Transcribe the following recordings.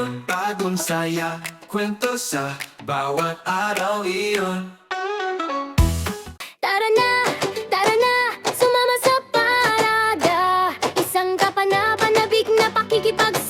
iyon Bagong saya, kwento sa bawat araw iyon. Tara na, tara na, sumama sa parada Isang kapanapanabik na pakikipagsama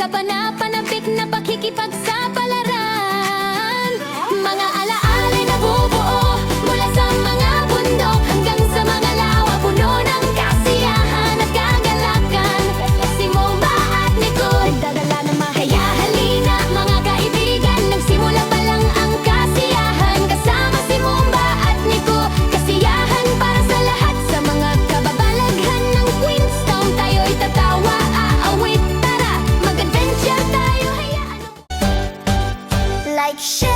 Kapanap-panapik na pakikipagsama shine.